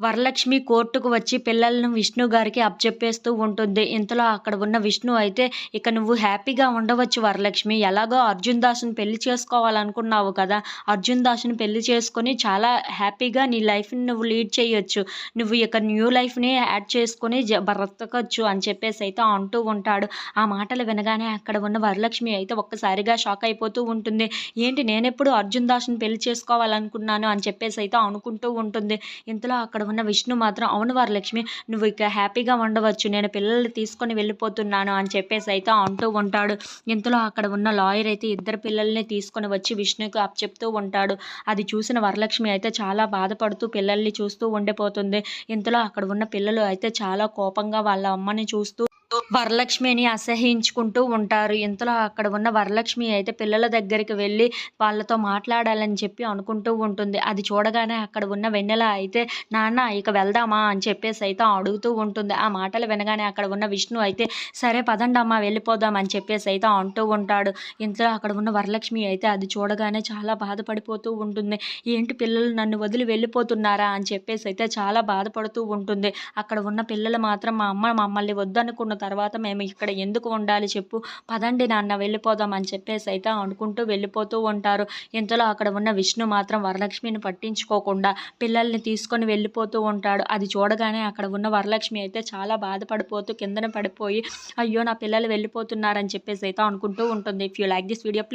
వరలక్ష్మి కోర్టుకు వచ్చి పిల్లలను విష్ణు గారికి అప్పచెప్పేస్తూ ఉంటుంది. ఇంతలో అక్కడ ఉన్న విష్ణు అయితే ఇక నువ్వు హ్యాపీగా ఉండవచ్చు వరలక్ష్మి. ఎలాగో అర్జున్ దాసుని పెళ్ళి చేసుకోవాలనుకున్నావు కదా. అర్జున్ దాసుని పెళ్ళి చేసుకొని చాలా హ్యాపీగా నీ లైఫ్ని నువ్వు లీడ్ చేయొచ్చు. నువ్వు ఇక న్యూ లైఫ్ని యాడ్ చేసుకొని జ బ్రతకచ్చు అని చెప్పేసి అయితే అంటూ ఉంటాడు. ఆ మాటలు వినగానే అక్కడ ఉన్న వరలక్ష్మి అయితే ఒక్కసారిగా షాక్ అయిపోతూ ఉంటుంది. ఏంటి నేనెప్పుడు అర్జున్ దాసుని పెళ్ళి చేసుకోవాలనుకున్నాను అని చెప్పేసి అయితే అనుకుంటూ ఉంటుంది. ఇంతలో అక్కడ ఉన్న విష్ణు మాత్రం అవును వరలక్ష్మి నువ్వు ఇక హ్యాపీగా ఉండవచ్చు. నేను పిల్లల్ని తీసుకొని వెళ్ళిపోతున్నాను అని చెప్పేసి అయితే అంటూ ఉంటాడు. ఇంతలో అక్కడ ఉన్న లాయర్ అయితే ఇద్దరు పిల్లల్ని తీసుకొని వచ్చి విష్ణుకి చెప్తూ ఉంటాడు. అది చూసిన వరలక్ష్మి అయితే చాలా బాధపడుతూ పిల్లల్ని చూస్తూ ఉండిపోతుంది. ఇంతలో అక్కడ ఉన్న పిల్లలు అయితే చాలా కోపంగా వాళ్ళ అమ్మని చూస్తూ వరలక్ష్మిని అసహించుకుంటూ ఉంటారు. ఇంతలో అక్కడ ఉన్న వరలక్ష్మి అయితే పిల్లల దగ్గరికి వెళ్ళి వాళ్ళతో మాట్లాడాలని చెప్పి అనుకుంటూ ఉంటుంది. అది చూడగానే అక్కడ ఉన్న వెన్నెల అయితే నాన్న ఇక వెళ్దామా? అని చెప్పేసి అయితే అడుగుతూ ఉంటుంది. ఆ మాటలు వినగానే అక్కడ ఉన్న విష్ణు అయితే సరే పదండమ్మా వెళ్ళిపోదాం అని చెప్పేసి అయితే అంటూ ఉంటాడు. ఇంతలో అక్కడ ఉన్న వరలక్ష్మి అయితే అది చూడగానే చాలా బాధపడిపోతూ ఉంటుంది. ఏంటి పిల్లలు నన్ను వదిలి వెళ్ళిపోతున్నారా? అని చెప్పేసి అయితే చాలా బాధపడుతూ ఉంటుంది. అక్కడ ఉన్న పిల్లలు మాత్రం మా అమ్మ మమ్మల్ని వద్దనుకున్న తర్వాత మేము ఇక్కడ ఎందుకు ఉండాలి చెప్పు. పదండి నాన్న వెళ్ళిపోదాం అని చెప్పేసి అయితే అనుకుంటూ వెళ్ళిపోతూ ఉంటారు. ఇంతలో అక్కడ ఉన్న విష్ణు మాత్రం వరలక్ష్మిని పట్టించుకోకుండా పిల్లల్ని తీసుకొని వెళ్ళిపోతూ ఉంటాడు. అది చూడగానే అక్కడ ఉన్న వరలక్ష్మి అయితే చాలా బాధపడిపోతూ కిందన పడిపోయి అయ్యో నా పిల్లలు వెళ్ళిపోతున్నారని చెప్పేసి అయితే అనుకుంటూ ఉంటుంది. If you like this video please